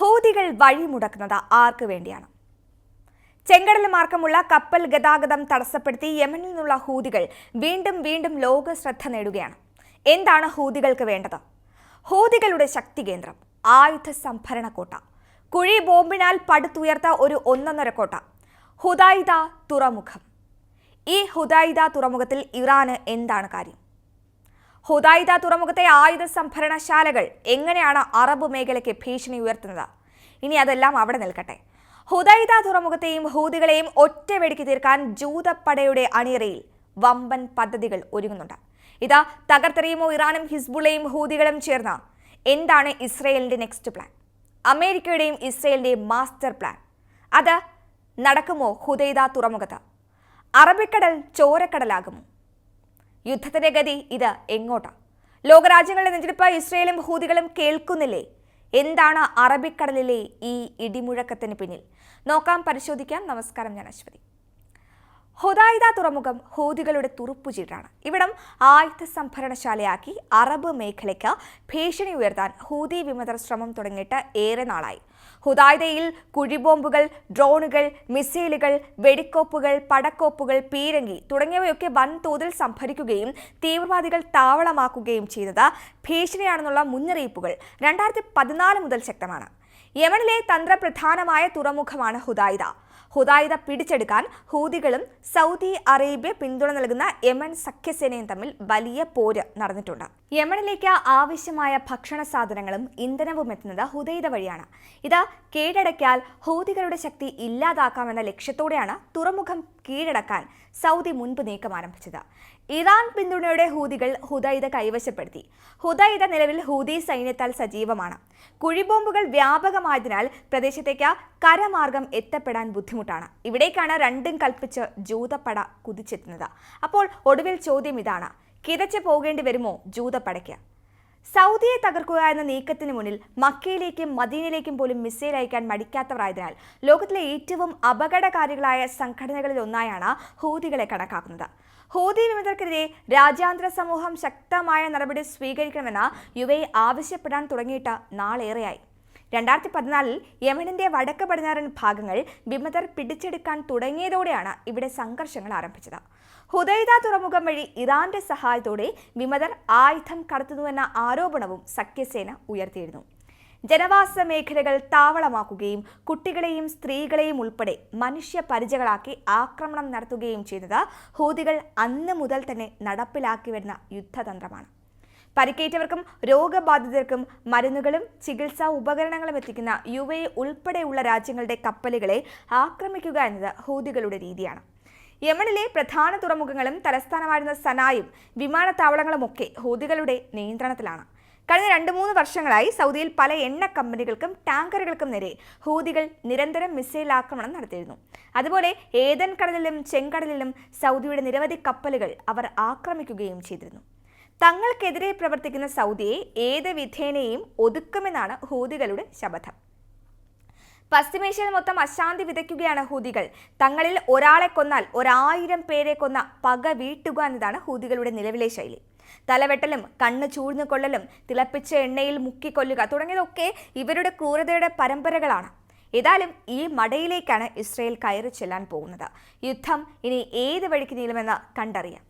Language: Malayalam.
ഹൂതികൾ വഴിമുടക്കുന്നത് ആർക്ക് വേണ്ടിയാണ്? ചെങ്കടൽ മാർഗമുള്ള കപ്പൽ ഗതാഗതം തടസ്സപ്പെടുത്തി യമനിൽ നിന്നുള്ള ഹൂതികൾ വീണ്ടും വീണ്ടും ലോക ശ്രദ്ധ നേടുകയാണ്. എന്താണ് ഹൂതികൾക്ക് വേണ്ടത്? ഹൂതികളുടെ ശക്തി കേന്ദ്രം ആയുധ സംഭരണ കോട്ട. കുഴി ബോംബിനാൽ പടുത്തുയർത്ത ഒരു ഒന്നൊന്നര കോട്ട. ഹുദായിദ തുറമുഖം. ഈ ഹുദായിദ തുറമുഖത്തിൽ ഇറാന് എന്താണ് കാര്യം? ഹുദൈദ തുറമുഖത്തെ ആയുധ സംഭരണശാലകൾ എങ്ങനെയാണ് അറബ് മേഖലയ്ക്ക് ഭീഷണി ഉയർത്തുന്നത്? ഇനി അതെല്ലാം അവിടെ നിൽക്കട്ടെ. ഹുദൈദ തുറമുഖത്തെയും ഹൂതികളെയും ഒറ്റ വെടിക്ക് തീർക്കാൻ ജൂതപ്പടയുടെ അണിയറയിൽ വമ്പൻ പദ്ധതികൾ ഒരുങ്ങുന്നുണ്ട്. ഇതാ തകർത്തെറിയുമോ ഇറാനും ഹിസ്ബുള്ളയും ഹൂതികളും ചേർന്ന? എന്താണ് ഇസ്രയേലിന്റെ നെക്സ്റ്റ് പ്ലാൻ? അമേരിക്കയുടെയും ഇസ്രയേലിന്റെയും മാസ്റ്റർ പ്ലാൻ? അത് നടക്കുമോ ഹുദൈദ തുറമുഖത്ത്? അറബിക്കടൽ ചോരക്കടലാകുമോ? യുദ്ധത്തിന്റെ ഗതി ഇത് എങ്ങോട്ടാ? ലോകരാജ്യങ്ങളുടെ നെഞ്ചെടുപ്പ് ഇസ്രയേലും ഹൂതികളും കേൾക്കുന്നില്ലേ? എന്താണ് അറബിക്കടലിലെ ഈ ഇടിമുഴക്കത്തിന് പിന്നിൽ? നോക്കാം പരിശോധിക്കാം. നമസ്കാരം ഞാൻ അശ്വതി. ഹുദൈദ തുറമുഖം ഹൂതികളുടെ തുറുപ്പുചീടാണ്. ഇവിടം ആയുധ സംഭരണശാലയാക്കി അറബ് മേഖലയ്ക്ക് ഭീഷണി ഉയർത്താൻ ഹൂതി വിമത ശ്രമം തുടങ്ങിയിട്ട് ഏറെ നാളായി. ഹുദായിദയിൽ കുഴിബോംബുകൾ ഡ്രോണുകൾ മിസൈലുകൾ വെടിക്കോപ്പുകൾ പടക്കോപ്പുകൾ പീരങ്കി തുടങ്ങിയവയൊക്കെ വൻതോതിൽ സംഭരിക്കുകയും തീവ്രവാദികൾ താവളമാക്കുകയും ചെയ്തത് ഭീഷണിയാണെന്നുള്ള മുന്നറിയിപ്പുകൾ രണ്ടായിരത്തി പതിനാല് മുതൽ ശക്തമാണ്. യമനിലെ തന്ത്രപ്രധാനമായ തുറമുഖമാണ് ഹുദായ്ദ. ഹുദായിദ പിടിച്ചെടുക്കാൻ ഹൂതികളും സൗദി അറേബ്യ പിന്തുണ നൽകുന്ന യമൻ സഖ്യസേനയും തമ്മിൽ വലിയ പോര് നടന്നിട്ടുണ്ട്. യമനിലേക്ക് ആവശ്യമായ ഭക്ഷണ സാധനങ്ങളും ഇന്ധനവും എത്തുന്നത് ഹുദൈദ വഴിയാണ്. ഇത് കീഴടക്കിയാൽ ഹൂതികളുടെ ശക്തി ഇല്ലാതാക്കാമെന്ന ലക്ഷ്യത്തോടെയാണ് തുറമുഖം കീഴടക്കാൻ സൗദി മുൻപ് നീക്കം ആരംഭിച്ചത്. ഇറാൻ പിന്തുണയുടെ ഹൂതികൾ ഹുദൈദ കൈവശപ്പെടുത്തി. ഹുദൈദ നിലവിൽ ഹൂതി സൈന്യത്താൽ സജീവമാണ്. കുഴിബോംബുകൾ വ്യാപകമായതിനാൽ പ്രദേശത്തേക്ക് കരമാർഗം എത്തപ്പെടാൻ ബുദ്ധിമുട്ടാണ്. ഇവിടേക്കാണ് രണ്ടും കൽപ്പിച്ച് ജൂതപ്പട കുതിച്ചെത്തുന്നത്. അപ്പോൾ ഒടുവിൽ ചോദ്യം ഇതാണ്. കിതച്ച് പോകേണ്ടി വരുമോ ജൂതപ്പടയ്ക്ക്? സൗദിയെ തകർക്കുക എന്ന നീക്കത്തിന് മുന്നിൽ മക്കയിലേക്കും മദീനയിലേക്കും പോലും മിസൈൽ അയക്കാൻ മടിക്കാത്തവരായതിനാൽ ലോകത്തിലെ ഏറ്റവും അപകടകാരികളായ സംഘടനകളിൽ ഒന്നായാണ് ഹൂതികളെ കണക്കാക്കുന്നത്. ഹൂതി വിമതർക്കെതിരെ രാജ്യാന്തര സമൂഹം ശക്തമായ നടപടി സ്വീകരിക്കണമെന്ന് യു ആവശ്യപ്പെടാൻ തുടങ്ങിയിട്ട് നാളേറെയായി. രണ്ടായിരത്തി പതിനാലിൽ യമനിന്റെ വടക്ക് പടിഞ്ഞാറൻ ഭാഗങ്ങൾ വിമതർ പിടിച്ചെടുക്കാൻ തുടങ്ങിയതോടെയാണ് ഇവിടെ സംഘർഷങ്ങൾ ആരംഭിച്ചത്. ഹുദൈദ തുറമുഖം വഴി ഇറാന്റെ സഹായത്തോടെ വിമതർ ആയുധം കടത്തുന്നുവെന്ന ആരോപണവും സഖ്യസേന ഉയർത്തിയിരുന്നു. ജനവാസ മേഖലകൾ താവളമാക്കുകയും കുട്ടികളെയും സ്ത്രീകളെയും ഉൾപ്പെടെ മനുഷ്യ പരിചകളാക്കി ആക്രമണം നടത്തുകയും ചെയ്തത് ഹൂതികൾ അന്ന് മുതൽ തന്നെ നടപ്പിലാക്കി വരുന്ന യുദ്ധതന്ത്രമാണ്. പരിക്കേറ്റവർക്കും രോഗബാധിതർക്കും മരുന്നുകളും ചികിത്സാ ഉപകരണങ്ങളും എത്തിക്കുന്ന യു എ ഉൾപ്പെടെയുള്ള രാജ്യങ്ങളുടെ കപ്പലുകളെ ആക്രമിക്കുക എന്നത് ഹൂതികളുടെ രീതിയാണ്. യമനിലെ പ്രധാന തുറമുഖങ്ങളും തലസ്ഥാനമായിരുന്ന സനായും വിമാനത്താവളങ്ങളുമൊക്കെ ഹൂതികളുടെ നിയന്ത്രണത്തിലാണ്. കഴിഞ്ഞ രണ്ട് മൂന്ന് വർഷങ്ങളായി സൗദിയിൽ പല എണ്ണ കമ്പനികൾക്കും ടാങ്കറുകൾക്കും നേരെ ഹൂതികൾ നിരന്തരം മിസൈൽ ആക്രമണം നടത്തിയിരുന്നു. അതുപോലെ ഏതൻ കടലിലും ചെങ്കടലിലും സൗദിയുടെ നിരവധി കപ്പലുകൾ അവർ ആക്രമിക്കുകയും ചെയ്തിരുന്നു. തങ്ങൾക്കെതിരെ പ്രവർത്തിക്കുന്ന സൗദിയെ ഏത് വിധേനയും ഒതുക്കുമെന്നാണ് ഹൂതികളുടെ ശപഥം. പശ്ചിമേഷ്യയിൽ മൊത്തം അശാന്തി വിതയ്ക്കുകയാണ് ഹൂതികൾ. തങ്ങളിൽ ഒരാളെ കൊന്നാൽ ഒരായിരം പേരെ കൊന്ന പക വീട്ടുക എന്നതാണ് ഹൂതികളുടെ നിലവിലെ ശൈലി. തലവെട്ടലും കണ്ണ് ചൂഴ്ന്നു കൊള്ളലും തിളപ്പിച്ച എണ്ണയിൽ മുക്കിക്കൊല്ലുക തുടങ്ങിയതൊക്കെ ഇവരുടെ ക്രൂരതയുടെ പരമ്പരകളാണ്. ഏതായാലും ഈ മടയിലേക്കാണ് ഇസ്രയേൽ കയറി ചെല്ലാൻ പോകുന്നത്. യുദ്ധം ഇനി ഏത് വഴിക്ക് നീളുമെന്ന് കണ്ടറിയാം.